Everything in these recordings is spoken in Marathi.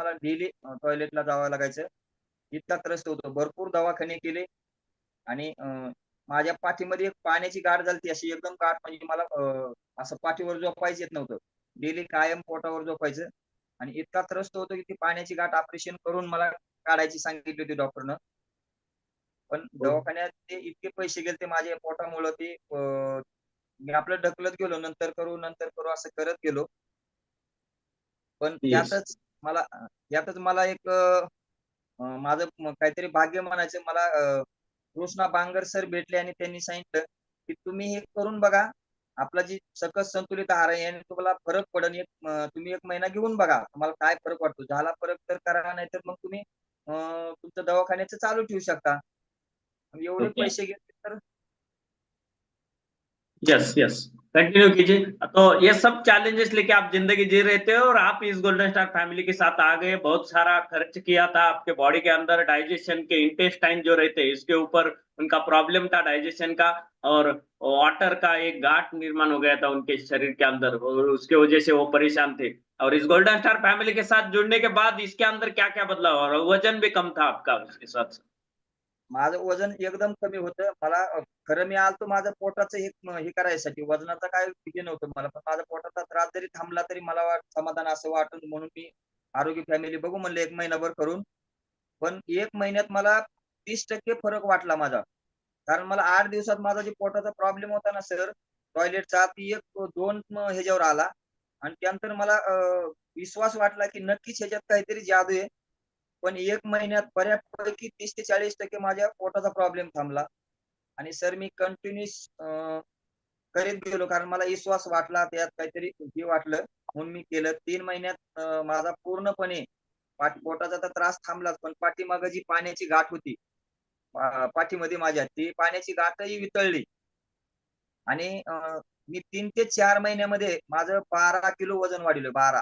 मला डेली टॉयलेटला जावं लागायचं. इतका त्रस्त होतो. भरपूर दवाखाने केले. आणि माझ्या पाठीमध्ये एक पाण्याची गाठ झाली अशी एकदम गाठ म्हणजे मला असं पाठीवर झोपायचं येत नव्हतं. डेली कायम पोटावर झोपायचं. आणि इतका त्रस्त होतो की ती पाण्याची गाठ ऑपरेशन करून मला काढायची सांगितली होती डॉक्टरनं पण दवाखान्यात ते इतके पैसे गेले माझ्या पोटामुळं ते मी आपलं ढकलत गेलो. नंतर करू नंतर करू असं करत गेलो. पण Yes. मला यातच मला एक माझं काहीतरी भाग्य म्हणायचं मला कृष्णा बांगर सर भेटले आणि त्यांनी सांगितलं की तुम्ही हे करून बघा आपला जी सकस संतुलित आहार आहे याने तुम्हाला फरक पडेल एक तुम्ही एक महिना घेऊन बघा तुम्हाला काय फरक वाटतो झाला फरक तर करा नाही तर मग तुम्ही तुमचं दवाखान्याचं चालू ठेवू शकता. एवढे Okay. पैसे घेतले तर? यस यस कंटिन्यू कीजिए। तो ये सब चैलेंजेस लेके आप ज़िंदगी जी रहे थे और आप इस गोल्डन स्टार फैमिली के साथ आ गए। बहुत सारा खर्च किया था आपके बॉडी के अंदर डाइजेशन के इंटेस्टाइन जो रहते, इसके ऊपर उनका प्रॉब्लम था डाइजेशन का और वाटर का एक गांठ निर्माण हो गया था उनके शरीर के अंदर और उसके वजह से वो परेशान थे। और इस गोल्डन स्टार फैमिली के साथ जुड़ने के बाद इसके अंदर क्या क्या बदलाव और वज़न भी कम था आपका उसके साथ माझं वजन एकदम कमी होतं. मला खरं मी आलतो माझं पोटाचं हे हे करायसाठी. वजनाचा काय हे नव्हतं मला. पण माझा पोटाचा त्रास जरी थांबला तरी मला समाधान असं वाटून म्हणून मी आरोग्य फॅमिली बघू म्हणलं एक महिनाभर करून. पण एक महिन्यात मला तीस टक्के फरक वाटला माझा. कारण मला आठ दिवसात माझा जे पोटाचा प्रॉब्लेम होता ना सर टॉयलेटचा ती एक दोन ह्याच्यावर आला. आणि त्यानंतर मला विश्वास वाटला की नक्कीच ह्याच्यात काहीतरी जादू आहे. पण एक महिन्यात बऱ्यापैकी तीस ते चाळीस टक्के माझ्या पोटाचा प्रॉब्लेम थांबला. आणि सर मी कंटिन्युअस करीत गेलो कारण मला विश्वास वाटला त्यात काहीतरी हे वाटलं. म्हणून मी केलं. तीन महिन्यात माझा पूर्णपणे पोटाचा तर त्रास थांबलाच पण पाठीमागं जी पाण्याची गाठ होती पाठीमध्ये माझ्या ती पाण्याची गाठही वितळली. आणि मी तीन ते चार महिन्यामध्ये माझं बारा किलो वजन वाढलं बारा.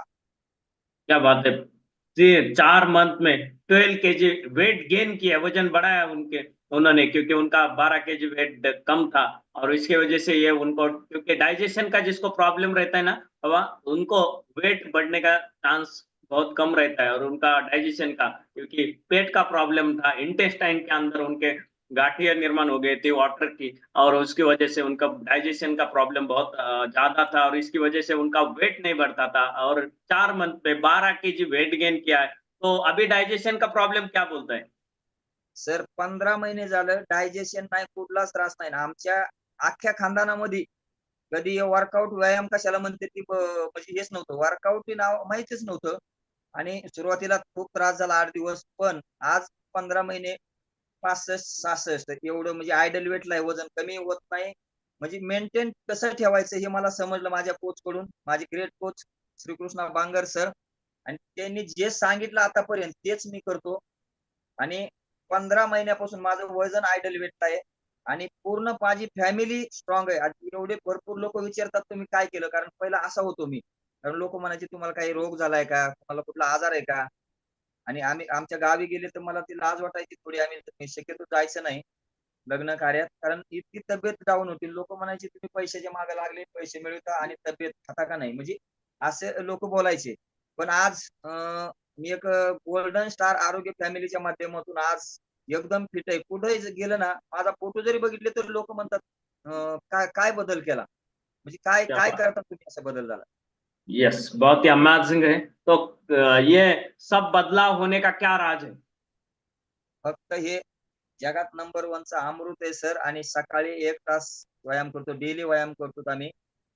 चार मंथ में twelve K G weight gain KIA, वज़न बढ़ाया उनके, उन्होंने, क्योंकि उनका बारह के जी वेट कम था। और इसके वजह से ये उनको, क्योंकि डाइजेशन का जिसको प्रॉब्लम रहता है ना वह उनको वेट बढ़ने का चांस बहुत कम रहता है। और उनका डाइजेशन का, क्योंकि पेट का प्रॉब्लम था इंटेस्टाइन के अंदर उनके गाठिया निर्माण हो गए थे वाटर की और उसकी वजह से उनका डाइजेशन का प्रॉब्लम बहुत ज्यादा था और इसकी वजह से उनका वेट नहीं बढ़ता था और चार मंथ पे बारह के जी वेट गेन किया है। तो अभी डाइजेशन का प्रॉब्लम क्या बोलता है? सर पंधरा महिने झालं डायजेशन नाही कुठलाच त्रास नाही. ना आमच्या अख्ख्या खानदानामध्ये कधी वर्कआउट व्यायाम कशाला म्हणते ती म्हणजे हेच नव्हतं. वर्कआउट नाव माहितीच नव्हतं. आणि सुरुवातीला खूप त्रास झाला आठ दिवस. पण आज पंधरा महिने पासष्ट सहासष्ट एवढं म्हणजे आयडल वेटला आहे वजन कमी होत नाही. म्हणजे मेंटेन कसं ठेवायचं हे मला समजलं माझ्या कोच कडून. माझे great coach Shrikrishna Bangar sir आणि त्यांनी जे सांगितलं आतापर्यंत तेच मी करतो. आणि पंधरा महिन्यापासून माझं वजन आयडल वेट आहे. आणि पूर्ण माझी फॅमिली स्ट्रॉंग आहे. आणि एवढे भरपूर लोक विचारतात तुम्ही काय केलं? कारण पहिला असा होतो मी. कारण लोक म्हणायचे तुम्हाला काही रोग झालाय का? तुम्हाला कुठला आजार आहे का? आणि आम्ही आमच्या गावी गेले तर मला ती लाज वाटायची थोडी. आम्ही शक्यतो जायचं नाही लग्न कार्यात. कारण इतकी तब्येत डाऊन होती. लोक म्हणायचे तुम्ही पैशाच्या मागे लागले पैसे मिळवता आणि तब्येत खाता का नाही? म्हणजे असे लोक बोलायचे. पण आज मी एक गोल्डन स्टार आरोग्य फॅमिलीच्या माध्यमातून आज एकदम फिट आहे. कुठेही ज- गेलं ना माझा फोटो जरी बघितले तर लोक म्हणतात काय काय बदल केला? म्हणजे काय क्या. करतात तुम्ही असा बदल झाला? यस बहुत ही अमेजिंग है। तो ये सब बदलाव होने का क्या राज है? फक्त हे जगात नंबर वनचा अमृत आहे सर आणि सकाळी एक तास व्यायाम करतो डेली व्यायाम करतो आम्ही.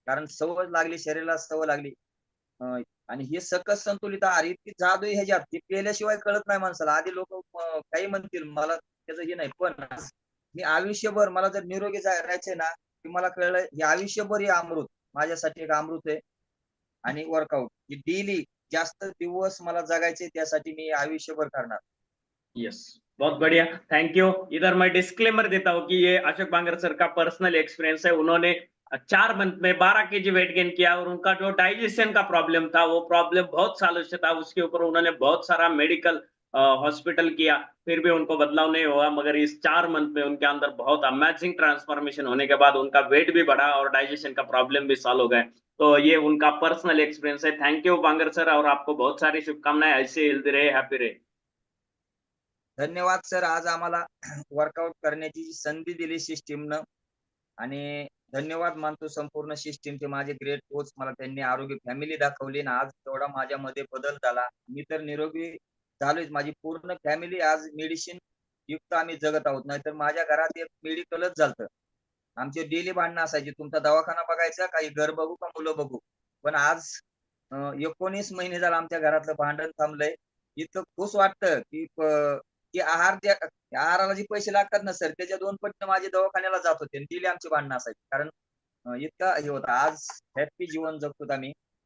कारण सवय लागली शरीराला सवय लागली. आणि हे सकस संतुलित आहार इतकी जादू आहे ह्याच्यात. ती पेल्याशिवाय कळत नाही माणसाला. आधी लोक काही म्हणतील मला त्याचं हे नाही. पण मी आयुष्यभर मला जर निरोगी जा- राहायचंय ना की मला कळलं हे आयुष्यभर हे अमृत. माझ्यासाठी एक अमृत आहे. वर्कआउट डेली जास्त दिवस मला जगायचे त्यासाठी मी आयुष्यभर करणार. यस बहुत बढ़िया. थैंक यू इधर मैं डिस्क्लेमर देता हूँ कि ये अशोक बांगर सर का पर्सनल एक्सपीरियंस है। उन्होंने चार मंथ में बारह के जी वेट गेन किया और उनका जो डाइजेशन का प्रॉब्लम था, वो प्रॉब्लम बहुत सालों से था। उसके ऊपर उन्होंने बहुत सारा मेडिकल हॉस्पिटल किया फिर भी उनको बदलाव नहीं हुआ मगर इस चार मंथ में उनके अंदर बहुत अमेजिंग ट्रांसफॉर्मेशन होने के बाद उनका वेट भी बढ़ा और डाइजेशन का प्रॉब्लम भी सॉल्व हो गए तो ये उनका पर्सनल एक्सपीरियंस है। थैंक यू बांगर सर और आपको बहुत सारी शुभकामनाएं। ऐसे हेल्दी रहे हैप्पी रहे। धन्यवाद सर आज आम्हाला वर्कआउट करण्याची जी संधी दिली सिस्टीमनं आणि धन्यवाद मानतो संपूर्ण सिस्टीमचे माझे ग्रेट कोच मला त्यांनी आरोग्य फॅमिली दाखवली आणि आज तेवढा माझ्यामध्ये बदल झाला. मी तर निरोगी झालोच माझी पूर्ण फॅमिली आज मेडिसिन युक्त आम्ही जगत आहोत. नाहीतर माझ्या घरात एक मेडिकलच झालतं. आमचे डेली भांडणं असायची. तुमचा दवाखाना बघायचा काही घर बघू का मुलं बघू? पण आज एकोणीस महिने झाला आमच्या घरातलं भांडण थांबलंय. इतकं खुश वाटतं की की आहार ज्या आहाराला जे पैसे लागतात ना सर त्याच्या दोन पट माझे दवाखान्याला जात होते आणि दिले आमची भांडणं असायची. कारण इतका हे होता. आज हॅपी जीवन जगतो आम्ही.